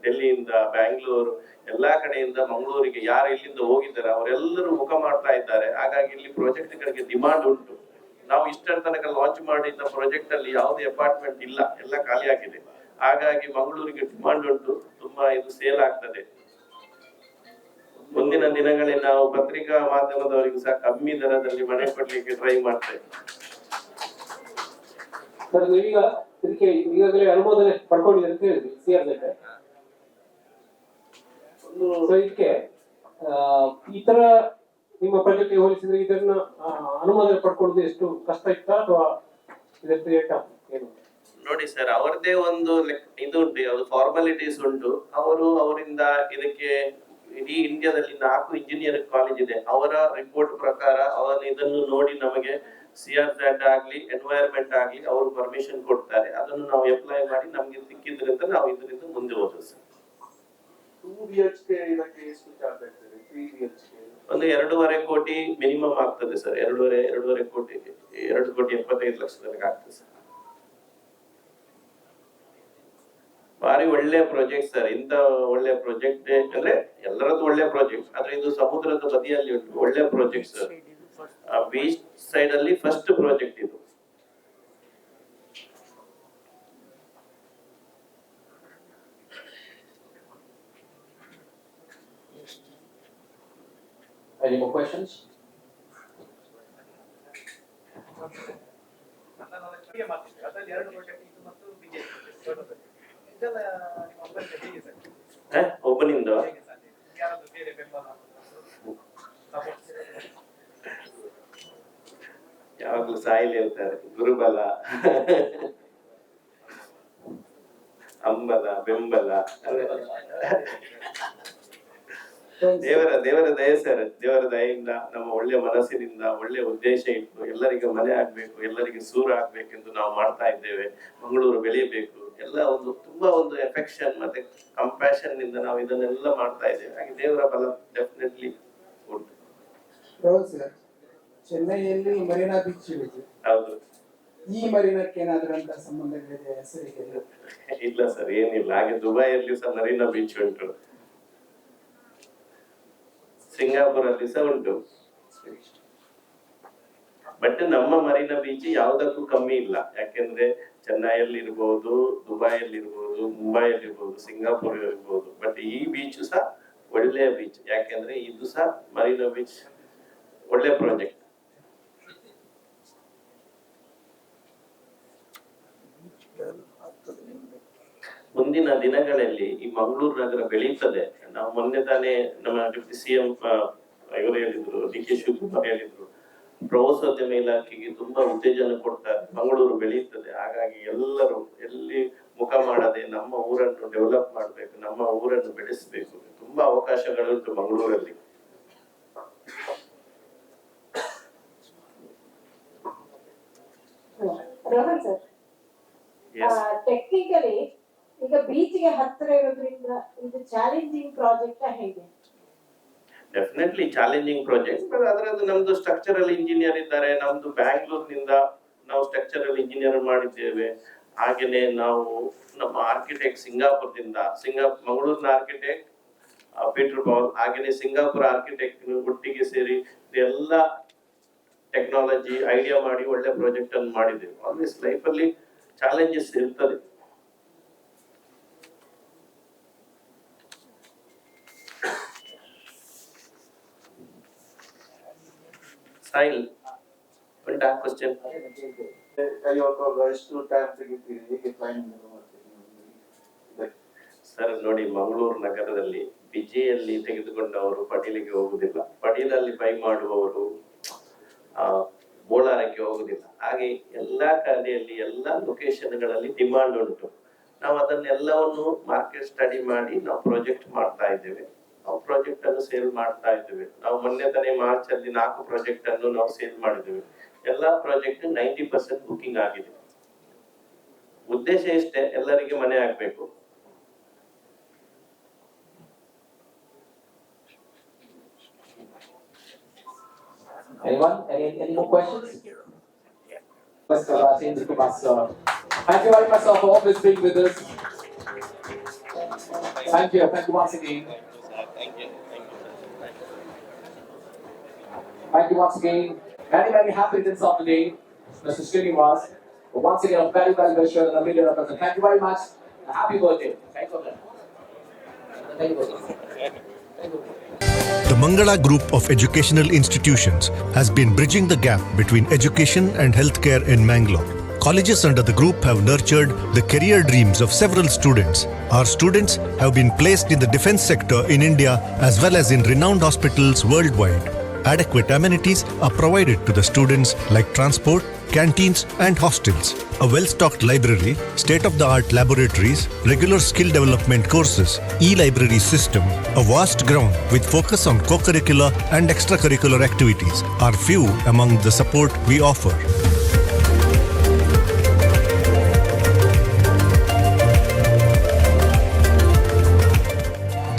ಡೆಲ್ಲಿಯಿಂದ, ಬ್ಯಾಂಗ್ಳೂರು, ಎಲ್ಲಾ ಕಡೆಯಿಂದ ಮಂಗಳೂರಿಗೆ ಯಾರು ಇಲ್ಲಿಂದ ಹೋಗಿದ್ದಾರೆ, ಅವರೆಲ್ಲರೂ ಮುಖ ಮಾಡ್ತಾ ಇದ್ದಾರೆ. ಹಾಗಾಗಿ ಇಲ್ಲಿ ಪ್ರಾಜೆಕ್ಟ್ಗಳಿಗೆ ಡಿಮಾಂಡ್ ಉಂಟು. ನಾವು ಇಷ್ಟರ ತನಕ ಲಾಂಚ್ ಮಾಡಿದ್ದ ಪ್ರಾಜೆಕ್ಟ್ ಅಲ್ಲಿ ಯಾವುದೇ ಅಪಾರ್ಟ್ಮೆಂಟ್ ಇಲ್ಲ. ಎಲ್ಲ ಖಾಲಿಯಾಗಿದೆ. ಹಾಗಾಗಿ ಮಂಗಳೂರಿಗೆ ಡಿಮಾಂಡ್ ಉಂಟು. ತುಂಬಾ ಇದು ಸೇಲ್ ಆಗ್ತದೆ. ಮುಂದಿನ ದಿನಗಳಲ್ಲಿ ನಾವು ಪತ್ರಿಕಾ ಮಾಧ್ಯಮದವರಿಗೆ ಸಹ ಕಮ್ಮಿ ದರದಲ್ಲಿ ಮನೆ ಕೊಡ್ಲಿಕ್ಕೆ ಟ್ರೈ ಮಾಡ್ತೇವೆ ಸರ್ ಈಗಾಗಲೇ ಅನುಮೋದನೆ ಪಡ್ಕೊಂಡಿದ್ದೀರಿ ಅಂತ ಹೇಳಿದ್ರಿ ಸಿ ಜೊತೆ. ಸೊ ಇದಕ್ಕೆ ಆ, ಈ ತರ ನಿಮ್ಮ ಪ್ರಾಜೆಕ್ಟ್ ಹೋಲಿಸಿದ್ರೆ ಇದನ್ನ ಅನುಮೋದನೆ ಪಡ್ಕೊಳ್ಳೋದು ಎಷ್ಟು ಕಷ್ಟ ಇತ್ತಾ ಅಥವಾ ಇದಕ್ಕೆ ರೇಟ್ ಏನು? ನೋಡಿ ಸರ್ ಅವರದೇ ಒಂದು ಲೆಕ್- ಇದು ಉಂಟು ಅದು ಫಾರ್ಮಾಲಿಟೀಸ್ ಉಂಟು. ಅವರು ಅವರಿಂದ ಇದಕ್ಕೆ ಇಡೀ ಇಂಡಿಯಾದಲ್ಲಿ ನಾಲ್ಕು ಇಂಜಿನಿಯರಿಂಗ್ ಕಾಲೇಜ್ ಇದೆ. ಅವರ ರಿಪೋರ್ಟ್ ಪ್ರಕಾರ ಅವರು ಇದನ್ನು ನೋಡಿ ನಮಗೆ ಸಿ ಆರ್ ಝೆಡ್ ಆಗ್ಲಿ ಎನ್ವೈರ್ಮೆಂಟ್ ಆಗ್ಲಿ ಅವರು ಪರ್ಮಿಷನ್ ಕೊಡ್ತಾರೆ. ಅದನ್ನು ನಾವು ಅಪ್ಲೈ ಮಾಡಿ ನಮ್ಗೆ ಸಿಕ್ಕಿದ್ರಿಂದ ನಾವು ಇದರಿಂದ ಮುಂದೆ ಹೋದ್ವಿ ಸರ್. ಒಂದು ಎರಡೂವರೆ ಕೋಟಿ ಮಿನಿಮಮ್ ಆಗ್ತದೆ ಸರ್. ಎರಡೂವರೆ ಎರಡೂವರೆ ಕೋಟಿ ಎರಡು ಕೋಟಿ ಎಪ್ಪತ್ತೈದು ಲಕ್ಷ ತನಕ ಆಗ್ತದೆ ಸರ್. ಭಾರಿ ಒಳ್ಳೆ ಪ್ರಾಜೆಕ್ಟ್ ಸರ್ ಇಂತ ಒಳ್ಳೆ ಪ್ರಾಜೆಕ್ಟ್ ಅಂದ್ರೆ ಎಲ್ಲರದ್ದು ಒಳ್ಳೆ ಪ್ರಾಜೆಕ್ಟ್ ಆದ್ರೆ ಇದು ಸಮುದ್ರದ ಬದಿಯಲ್ಲಿ ಉಂಟು ಒಳ್ಳೆ ಪ್ರಾಜೆಕ್ಟ್ ಸರ್ ಬೀಚ್ ಸೈಡ್ ಅಲ್ಲಿ ಫಸ್ಟ್ ಪ್ರಾಜೆಕ್ಟ್ ಇದು. Any more questions? ಅದರಲ್ಲಿ ಎರಡು ಪ್ರಾಜೆಕ್ಟ್ ಇದು ಮತ್ತು ಬಿಜೆಪಿ ಸಪೋರ್ಟ್ ಯಾವಾಗ್ಲೂ ಸಾಯಿಲೆ ಇರ್ತಾರೆ ಗುರುಬಲ. ಅಂಬಲ, ಬೆಂಬಲ. ದೇವರ ದೇವರ ದಯೆ ಸರ್ ದೇವರ ದಯೆಯಿಂದ, ನಮ್ಮ ಒಳ್ಳೆ ಮನಸ್ಸಿನಿಂದ, ಒಳ್ಳೆ ಉದ್ದೇಶ ಇಟ್ಟು ಎಲ್ಲರಿಗೂ ಮನೆ ಆಗ್ಬೇಕು, ಎಲ್ಲರಿಗೆ ಸೂರ ಆಗ್ಬೇಕೆಂದು ನಾವು ಮಾಡ್ತಾ ಇದ್ದೇವೆ. ಮಂಗಳೂರು ಬೆಳೆಯಬೇಕು. ಎಲ್ಲ ಒಂದು ತುಂಬಾ ಒಂದು ಎಫೆಕ್ಷನ್ ಮತ್ತೆ ಕಂಪ್ಯಾಷನ್ನಿಂದ ನಾವು ಇದನ್ನೆಲ್ಲ ಮಾಡ್ತಾ ಇದ್ದೇವೆ. ಹಾಗೆ ದೇವರ ಬಲ ಡೆಫಿನೆಟ್ಲಿ ಉಂಟು. ಚೆನ್ನೈಯಲ್ಲಿ ಮರೀನಾ ಬೀಚ್ ಇದೆ ಹೌದು. ಈ ಮರೀನಕ್ಕೆ ಏನಾದ್ರೂ ಅಂತ ಸಂಬಂಧಗಳಿದೆ ಹೆಸರಿಗೆ ಇಲ್ಲ ಸರ್ ಏನಿಲ್ಲ. ಹಾಗೆ ದುಬೈಯಲ್ಲಿ ಸಹ ಮರೀನಾ ಬೀಚ್ ಉಂಟು. ಸಿಂಗಾಪುರ್ ಅಲ್ಲಿ ಸಹ ಉಂಟು. ಬಟ್ ನಮ್ಮ ಮರೀನಾ ಬೀಚ್ ಯಾವುದಕ್ಕೂ ಕಮ್ಮಿ ಇಲ್ಲ. ಯಾಕೆಂದ್ರೆ ಚೆನ್ನೈಯಲ್ಲಿ ಇರ್ಬೋದು ದುಬೈಯಲ್ಲಿ ಇರ್ಬೋದು ಮುಂಬೈಯಲ್ಲಿ ಇರ್ಬೋದು ಸಿಂಗಾಪುರ್ ಇರ್ಬೋದು ಬಟ್ ಈ ಬೀಚ್ ಸಹ ಒಳ್ಳೆಯ ಬೀಚ್ ಯಾಕೆಂದ್ರೆ ಇದು ಸಹ ಮರೀನಾ ಬೀಚ್ ಒಳ್ಳೆ ಪ್ರಾಜೆಕ್ಟ್ ಮುಂದಿನ ದಿನಗಳಲ್ಲಿ ಈ ಮಂಗಳೂರು ನಗರ ಬೆಳೀತದೆ. ನಾವು ಮೊನ್ನೆ ತಾನೇ ನಮ್ಮ ಡೆಪ್ಟಿ ಸಿಎಂ ಇವರು ಹೇಳಿದ್ರು, ಡಿ ಕೆ ಶಿವಕುಮಾರ್ ಹೇಳಿದ್ರು. ಪ್ರವಾಸೋದ್ಯಮ ಇಲಾಖೆಗೆ ತುಂಬಾ ಉತ್ತೇಜನ ಕೊಡ್ತಾರೆ ಮಂಗಳೂರು ಬೆಳೆಯುತ್ತದೆ ಹಾಗಾಗಿ ಎಲ್ಲರೂ ಎಲ್ಲಿ ಮುಖ ಮಾಡದೆ ನಮ್ಮ ಊರನ್ನು ಡೆವಲಪ್ ಮಾಡಬೇಕು ನಮ್ಮ ಊರನ್ನು ಬೆಳೆಸಬೇಕು. ತುಂಬಾ ಅವಕಾಶಗಳುಂಟು ಮಂಗಳೂರಲ್ಲಿ. ಟೆಕ್ನಿಕಲಿ ಈಗ ಬೀಚ್ಗೆ ಹತ್ತಿರ ಇರೋದ್ರಿಂದ ಇದು ಚಾಲೆಂಜಿಂಗ್ ಪ್ರಾಜೆಕ್ಟ್ ಹೇಗೆ? ಡೆಫಿನೆಟ್ಲಿ ಚಾಲೆಂಜಿಂಗ್ ಪ್ರಾಜೆಕ್ಟ್ ಬಟ್ ಅದರದ್ದು ನಮ್ದು ಸ್ಟ್ರಕ್ಚರಲ್ ಇಂಜಿನಿಯರ್ ಇದ್ದಾರೆ. ನಮ್ದು ಬ್ಯಾಂಗ್ಳೂರ್ನಿಂದ ನಾವು ಸ್ಟ್ರಕ್ಚರಲ್ ಇಂಜಿನಿಯರ್ ಮಾಡಿದ್ದೇವೆ. ಹಾಗೇನೆ ನಾವು ನಮ್ಮ ಆರ್ಕಿಟೆಕ್ಟ್ ಸಿಂಗಾಪುರದಿಂದ ಸಿಂಗಾ ಮಂಗಳೂರಿನ ಆರ್ಕಿಟೆಕ್ಟ್ ಪೀಟರ್ ಬಾಲ್ ಹಾಗೇನೆ ಸಿಂಗಾಪುರ ಆರ್ಕಿಟೆಕ್ಟ್ ಒಟ್ಟಿಗೆ ಸೇರಿ ಎಲ್ಲ ಟೆಕ್ನಾಲಜಿ ಐಡಿಯಾ ಮಾಡಿ ಒಳ್ಳೆ ಪ್ರಾಜೆಕ್ಟ್ ಅನ್ನು ಮಾಡಿದ್ದೇವೆ. ಆಲ್ವೇಸ್ ಲೈಫಲ್ಲಿ ಚಾಲೆಂಜಸ್ ಇರ್ತದೆ ಸಾಯಿಲ್ ಉಂಟಾ ಕ್ವಶನ್ ಕೈಯೊತ್ತುವಾಗ ಎಷ್ಟು ಟೈಮ್ ತೆಗಿತೀರಿ ಹೇಗೆ ಪ್ಲಾನಿಂಗ್ ಮಾಡ್ತೀರಿ ಕ್ವಶನ್ ಸರ್ ನೋಡಿ ಮಂಗಳೂರು ನಗರದಲ್ಲಿ ಬಿಜಿಯಲ್ಲಿ ತೆಗೆದುಕೊಂಡವರು ಪಟೀಲಿಗೆ ಹೋಗುದಿಲ್ಲ. ಪಟೀಲಲ್ಲಿ ಬೈ ಮಾಡುವವರು ಆ ಬೋಳಾರಕ್ಕೆ ಹೋಗುದಿಲ್ಲ. ಹಾಗೆ ಎಲ್ಲಾ ಕಡೆಯಲ್ಲಿ ಎಲ್ಲಾ ಲೊಕೇಶನ್ಗಳಲ್ಲಿ ಡಿಮಾಂಡ್ ಉಂಟು. ನಾವು ಅದನ್ನೆಲ್ಲವನ್ನು ಮಾರ್ಕೆಟ್ ಸ್ಟಡಿ ಮಾಡಿ ನಾವು ಪ್ರಾಜೆಕ್ಟ್ ಮಾಡ್ತಾ ಇದ್ದೇವೆ. ಸೇಲ್ ಮಾಡ್ತಾ ಇದ್ದೇವೆ ನಾವು ಮೊನ್ನೆ ತಾನೇ ಮಾರ್ಚ್ ಅಲ್ಲಿ ನಾಲ್ಕು ಪ್ರಾಜೆಕ್ಟ್ ಅನ್ನು ನಾವು ಸೇಲ್ ಮಾಡಿದ್ದೇವೆ ಎಲ್ಲಾ ಪ್ರಾಜೆಕ್ಟ್ ನೈಂಟಿ ಪರ್ಸೆಂಟ್ ಬುಕಿಂಗ್ ಆಗಿದೆ ಉದ್ದೇಶ ಇಷ್ಟೇ ಎಲ್ಲರಿಗೆ ಮನೆ ಆಗ್ಬೇಕು Anyone? Any, any more questions? Mr. Rajendra Kumar, sir. Thank you very much, sir, for always being with us. Thank you, thank you once again. Thank you once again. Many, many happy returns of the day, Mr. Srinivas. Once again, a very well wisher and a million of. Thank you very much. A happy birthday. Thank you. Thank you. The Mangala Group of Educational Institutions has been bridging the gap between education and healthcare in Mangalore. Colleges under the group have nurtured the career dreams of several students. Our students have been placed in the defense sector in India as well as in renowned hospitals worldwide. Adequate amenities are provided to the students like transport, canteens, and hostels. A well stocked library, state of the art laboratories, regular skill development courses, e library system, a vast ground with focus on co curricular and extracurricular activities are few among the support we offer.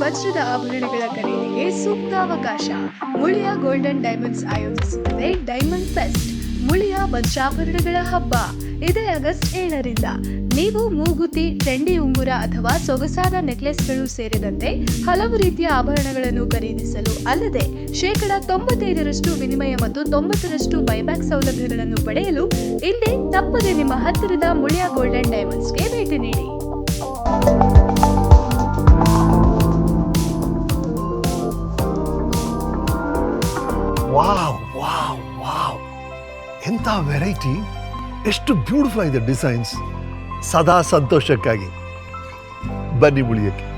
ವಜ್ರದ ಆಭರಣಗಳ ಖರೀದಿಗೆ ಸೂಕ್ತ ಅವಕಾಶ Muliya golden diamonds ಆಯೋಜಿಸುತ್ತದೆ diamond fest Muliya ವಜ್ರಾಭರಣಗಳ ಹಬ್ಬ. ಇದೇ August ಏಳರಿಂದ. ನೀವು ಮೂಗುತಿ ಚೆಂಡಿ ಉಂಗುರ ಅಥವಾ ಸೊಗಸಾದ ನೆಕ್ಲೆಸ್ಗಳು ಸೇರಿದಂತೆ ಹಲವು ರೀತಿಯ ಆಭರಣಗಳನ್ನು ಖರೀದಿಸಲು ಅಲ್ಲದೆ ಶೇಕಡ ತೊಂಬತ್ತೈದರಷ್ಟು ವಿನಿಮಯ ಮತ್ತು ತೊಂಬತ್ತರಷ್ಟು ಬೈಬ್ಯಾಕ್ ಸೌಲಭ್ಯಗಳನ್ನು ಪಡೆಯಲು ಇಲ್ಲಿ ತಪ್ಪದೆ ನಿಮ್ಮ ಹತ್ತಿರದ ಮುಳಿಯ ಗೋಲ್ಡನ್ ಡೈಮಂಡ್ಸ್ಗೆ ಭೇಟಿ ನೀಡಿ. ಎಂಥ ವೆರೈಟಿ ಎಷ್ಟು ಬ್ಯೂಟಿಫುಲ್ ಆಗಿದೆ ಡಿಸೈನ್ಸ್ ಸದಾ ಸಂತೋಷಕ್ಕಾಗಿ. ಬನ್ನಿ ಉಳಿಯಕ್ಕೆ